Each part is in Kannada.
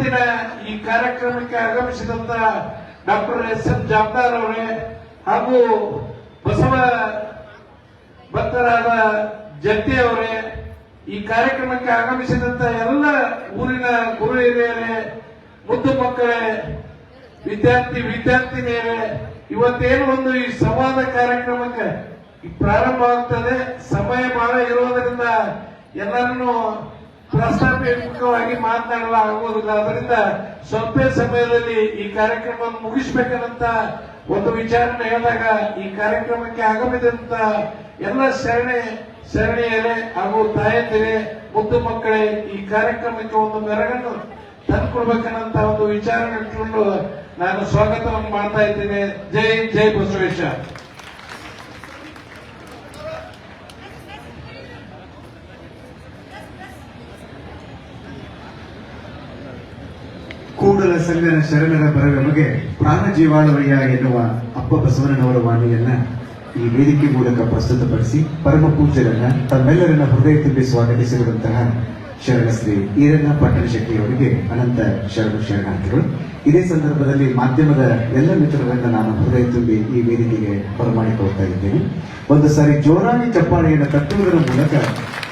ಇವತ್ತಿನ ಈ ಕಾರ್ಯಕ್ರಮಕ್ಕೆ ಆಗಮಿಸಿದಂತ ಡಾಕ್ಟರ್ ಎಸ್ ಎನ್ ಜಾಮದಾರ್ ಅವರೇ ಹಾಗೂ ಬಸವ ಭಕ್ತರಾದ ಜತ್ತಿ ಅವರೇ, ಈ ಕಾರ್ಯಕ್ರಮಕ್ಕೆ ಆಗಮಿಸಿದಂತ ಎಲ್ಲ ಊರಿನ ಗುರು ಹಿರಿಯರೇ, ಮುದ್ದು ಮಕ್ಕಳೇ, ವಿದ್ಯಾರ್ಥಿ, ವಿದ್ಯಾರ್ಥಿನಿಯರೇ, ಇವತ್ತೇನು ಒಂದು ಈ ಸಂವಾದ ಕಾರ್ಯಕ್ರಮಕ್ಕೆ ಪ್ರಾರಂಭ ಆಗ್ತದೆ ಸಮಯ ಬಹಳ ಇರುವುದರಿಂದ ಎಲ್ಲರನ್ನು ಪ್ರಾಸ್ತಾವಿಕವಾಗಿ ಮಾತನಾಡಲಾಗುವುದಿಲ್ಲ ಅದರಿಂದ ಸ್ವಲ್ಪ ಸಮಯದಲ್ಲಿ ಈ ಕಾರ್ಯಕ್ರಮವನ್ನು ಮುಗಿಸ್ಬೇಕಂತ ಒಂದು ವಿಚಾರಣೆ ಹೇಳಿದಾಗ ಈ ಕಾರ್ಯಕ್ರಮಕ್ಕೆ ಆಗಮಿಸಿದಂತ ಎಲ್ಲ ಶರಣೆ ಶರಣೆಯರೇ ಹಾಗೂ ತಾಯಂದಿರೇ, ಮುದ್ದು ಮಕ್ಕಳೇ, ಈ ಕಾರ್ಯಕ್ರಮಕ್ಕೆ ಒಂದು ಮೆರಗನ್ನು ತಂದ್ಕೊಡ್ಬೇಕನ್ನಂತ ಒಂದು ವಿಚಾರ ಇಟ್ಕೊಂಡು ನಾನು ಸ್ವಾಗತವನ್ನು ಮಾಡ್ತಾ ಇದ್ದೇನೆ. ಜೈ ಜೈ ಬಸವೇಶ ಸಂಗನ ಶರಣರ ಬರವೆಮಗೆ ಪ್ರಾಣ ಜೀವಾಳವಯ್ಯ ಎನ್ನುವ ಅಪ್ಪ ಬಸವಣ್ಣನವರ ವಾಣಿಯನ್ನ ಈ ವೇದಿಕೆ ಮೂಲಕ ಪ್ರಸ್ತುತಪಡಿಸಿ ಪರಮ ಪೂಜ್ಯರನ್ನ ತಮ್ಮೆಲ್ಲರನ್ನ ಹೃದಯ ತುಂಬಿ ಸ್ವಾಗತಿಸಿರುವಂತಹ ಶರಣಶ್ರೀ ಈರಣ್ಣ ಪಟ್ಟಣ ಶೆಟ್ಟಿಯವರಿಗೆ ಅನಂತ ಶರಣ ಶರಣಾರ್ಥಿಗಳು. ಇದೇ ಸಂದರ್ಭದಲ್ಲಿ ಮಾಧ್ಯಮದ ಎಲ್ಲ ಮಿತ್ರರನ್ನ ನಾನು ಹೃದಯ ತುಂಬಿ ಈ ವೇದಿಕೆಗೆ ಬರಮಾಡಿಕೊಳ್ತಾ ಇದ್ದೇನೆ. ಒಂದು ಸಾರಿ ಜೋರಾಗಿ ಚಪ್ಪಾಳೆಯನ್ನು ಕಟ್ಟುವುದರ ಮೂಲಕ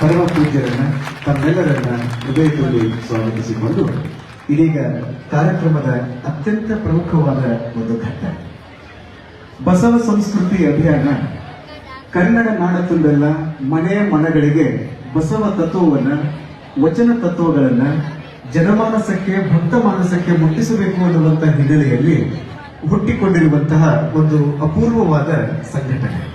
ಪರಮ ಪೂಜ್ಯರನ್ನ ತಮ್ಮೆಲ್ಲರನ್ನ ಹೃದಯ ತುಂಬಿ ಸ್ವಾಗತಿಸಿಕೊಂಡು ಇದೀಗ ಕಾರ್ಯಕ್ರಮದ ಅತ್ಯಂತ ಪ್ರಮುಖವಾದ ಒಂದು ಘಟ್ಟ. ಬಸವ ಸಂಸ್ಕೃತಿ ಅಭಿಯಾನ. ಕನ್ನಡ ನಾಡ ತುಂಬೆಲ್ಲ ಮನೆ ಮನಗಳಿಗೆ ಬಸವ ತತ್ವವನ್ನ, ವಚನ ತತ್ವಗಳನ್ನ, ಜನಮಾನಸಕ್ಕೆ, ಭಕ್ತ ಮಾನಸಕ್ಕೆ ಮುಟ್ಟಿಸಬೇಕು ಅನ್ನುವಂತಹ ಹಿನ್ನೆಲೆಯಲ್ಲಿ ಹುಟ್ಟಿಕೊಂಡಿರುವಂತಹ ಒಂದು ಅಪೂರ್ವವಾದ ಸಂಘಟನೆ.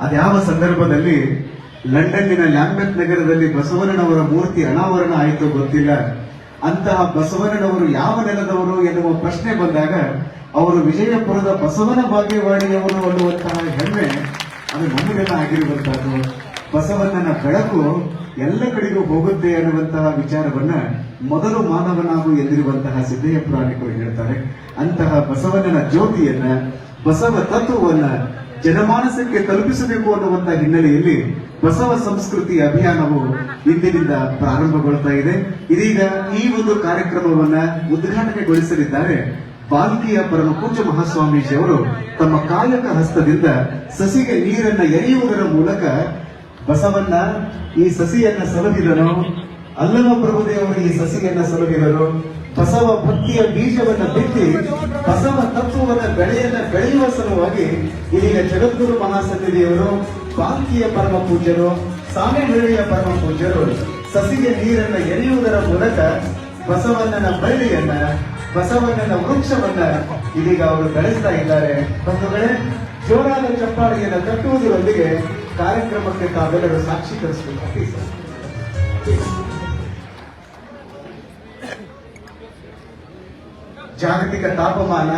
ಅದ್ಯಾವ ಸಂದರ್ಭದಲ್ಲಿ ಲಂಡನ್ನಿನ ಲ್ಯಾಂಬೆತ್ ನಗರದಲ್ಲಿ ಬಸವಣ್ಣನವರ ಮೂರ್ತಿ ಅನಾವರಣ ಆಯಿತು ಗೊತ್ತಿಲ್ಲ. ಅಂತಹ ಬಸವಣ್ಣನವರು ಯಾವ ನೆಲದವರು ಎನ್ನುವ ಪ್ರಶ್ನೆ ಬಂದಾಗ, ಅವರು ವಿಜಯಪುರದ ಬಸವನ ಭಾಗ್ಯವಾಡಿಯವರು ಅನ್ನುವಂತಹ ಹೆಮ್ಮೆ ಅದು ನಮಗೆಲ್ಲ ಆಗಿರುವಂತಹದ್ದು. ಬಸವಣ್ಣನ ಬೆಳಕು ಎಲ್ಲ ಕಡೆಗೂ ಹೋಗುತ್ತೆ ಅನ್ನುವಂತಹ ವಿಚಾರವನ್ನ ಮೊದಲು ಮಾನವನಾಗು ಎಂದಿರುವಂತಹ ಸಿದ್ದಯ್ಯ ಪುರಾಣಿಕರು ಹೇಳ್ತಾರೆ. ಅಂತಹ ಬಸವಣ್ಣನ ಜ್ಯೋತಿಯನ್ನ, ಬಸವ ತತ್ವವನ್ನ ಜನಮಾನಸಕ್ಕೆ ತಲುಪಿಸಬೇಕು ಅನ್ನುವಂತ ಹಿನ್ನೆಲೆಯಲ್ಲಿ ಬಸವ ಸಂಸ್ಕೃತಿ ಅಭಿಯಾನವು ಇಂದಿನಿಂದ ಪ್ರಾರಂಭಗೊಳ್ತಾ ಇದೆ. ಇದೀಗ ಈ ಒಂದು ಕಾರ್ಯಕ್ರಮವನ್ನ ಉದ್ಘಾಟನೆಗೊಳಿಸಲಿದ್ದಾರೆ ಬಾಲ್ಕಿಯ ಪರಮ ಪೂಜ್ಯ ಮಹಾಸ್ವಾಮೀಜಿ ಅವರು ತಮ್ಮ ಕಾಯಕ ಹಸ್ತದಿಂದ ಸಸಿಗೆ ನೀರನ್ನ ಎರೆಯುವುದರ ಮೂಲಕ ಬಸವನ್ನ, ಈ ಸಸಿಯನ್ನ ಸಲಹಿದನು ಅಲ್ಲಮ ಪ್ರಭುದೇವರು ಈ ಸಸಿಯನ್ನ ಸಲಹಿದರು ಬಸವ ಭಕ್ತಿಯ ಬೀಜವನ್ನ ಬಿತ್ತಿ ಬಸವ ತತ್ವವನ್ನ ಸಲುವಾಗಿ ಇದೀಗ ಜಗದ್ಗುರು ಮಹಾಸನ್ನಿಧಿಯವರು ಬಾಲ್ಕಿಯ ಪರಮ ಪೂಜ್ಯರು, ಸಾಮೆಹಳ್ಳಿಯ ಪರಮ ಪೂಜ್ಯರು, ಸಸಿಗೆ ನೀರನ್ನ ಎರೆಯುವುದರ ಮೂಲಕ ಬಸವಣ್ಣನ ಬಳ್ಳಿಯನ್ನ, ಬಸವಣ್ಣನ ವೃಕ್ಷವನ್ನ ಇದೀಗ ಅವರು ಬೆಳೆಸ್ತಾ ಇದ್ದಾರೆ. ಬಂಧುಗಳೇ, ಜೋರಾದ ಚಪ್ಪಾಳೆಯನ್ನು ಕಟ್ಟುವುದರೊಂದಿಗೆ ಕಾರ್ಯಕ್ರಮಕ್ಕೆ ತಾವೆಲ್ಲರೂ ಸಾಕ್ಷೀಕರಿಸಬೇಕು ಜಾಗತಿಕ ತಾಪಮಾನ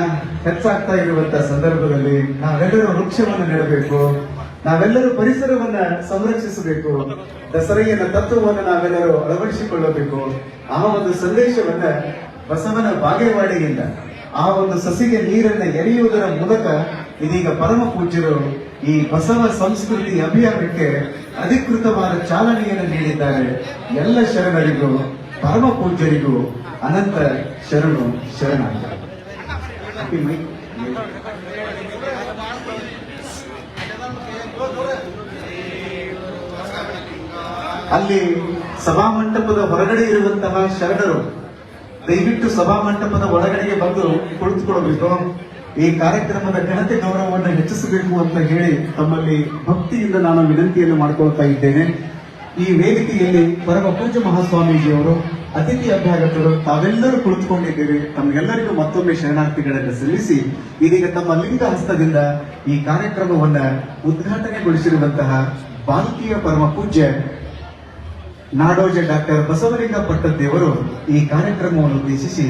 ಹೆಚ್ಚಾಗ್ತಾ ಇರುವಂತಹ ಸಂದರ್ಭದಲ್ಲಿ ನಾವೆಲ್ಲರೂ ವೃಕ್ಷವನ್ನು ನೆಡಬೇಕು. ನಾವೆಲ್ಲರೂ ಪರಿಸರವನ್ನ ಸಂರಕ್ಷಿಸಬೇಕು. ದಸರೆಯನ್ನ ತತ್ವವನ್ನು ನಾವೆಲ್ಲರೂ ಅಳವಡಿಸಿಕೊಳ್ಳಬೇಕು. ಆ ಒಂದು ಸಂದೇಶವನ್ನ ಬಸವನ ಬಾಗೇವಾಡಿಯಿಂದ, ಆ ಒಂದು ಸಸಿಗೆ ನೀರನ್ನ ಎರೆಯುವುದರ ಮೂಲಕ ಇದೀಗ ಪರಮ ಪೂಜ್ಯರು ಈ ಬಸವ ಸಂಸ್ಕೃತಿ ಅಭಿಯಾನಕ್ಕೆ ಅಧಿಕೃತವಾದ ಚಾಲನೆಯನ್ನು ನೀಡಿದ್ದಾರೆ. ಎಲ್ಲ ಶರಣರಿಗೂ, ಪರಮ ಪೂಜ್ಯರಿಗೂ ಅನಂತ ಶರಣು ಶರಣ ಅಲ್ಲಿ ಸಭಾಮಂಟಪದ ಹೊರಗಡೆ ಇರುವಂತಹ ಶರಣರು, ದಯವಿಟ್ಟು ಸಭಾಮಂಟಪದ ಒಳಗಡೆಗೆ ಬಂದು ಕುಳಿತುಕೊಳ್ಳಬೇಕು. ಈ ಕಾರ್ಯಕ್ರಮದ ಘನತೆ ಗೌರವವನ್ನು ಹೆಚ್ಚಿಸಬೇಕು ಅಂತ ಹೇಳಿ ತಮ್ಮಲ್ಲಿ ಭಕ್ತಿಯಿಂದ ನಾನು ವಿನಂತಿಯನ್ನು ಮಾಡಿಕೊಳ್ತಾ ಇದ್ದೇನೆ. ಈ ವೇದಿಕೆಯಲ್ಲಿ ಪರಮ ಪೂಜ್ಯ ಮಹಾಸ್ವಾಮೀಜಿಯವರು ಅತಿಥಿ ಅಭ್ಯಾಗತರು ತಾವೆಲ್ಲರೂ ಕುಳಿತುಕೊಂಡಿದ್ದೀರಿ. ತಮಗೆಲ್ಲರಿಗೂ ಮತ್ತೊಮ್ಮೆ ಶರಣಾರ್ಥಿಗಳನ್ನು ಸಲ್ಲಿಸಿ, ಇದೀಗ ತಮ್ಮ ಲಿಂಗ ಹಸ್ತದಿಂದ ಈ ಕಾರ್ಯಕ್ರಮವನ್ನ ಉದ್ಘಾಟನೆಗೊಳಿಸಿರುವಂತಹ ಭಾರತೀಯ ಪರಮ ಪೂಜ್ಯ ನಾಡೋಜ ಡಾಕ್ಟರ್ ಬಸವಲಿಂಗ ಪಟ್ಟದ್ದೇವರು ಈ ಕಾರ್ಯಕ್ರಮವನ್ನು ಉದ್ದೇಶಿಸಿ